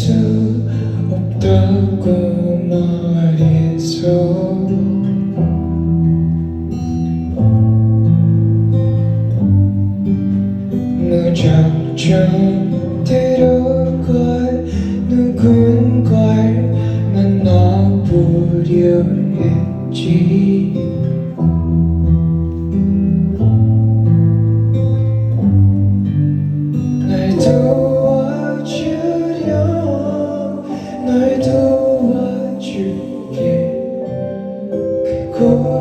수 없다고 말해줘 무작정 데려갈 누군가를 만나보려 했지.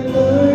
good.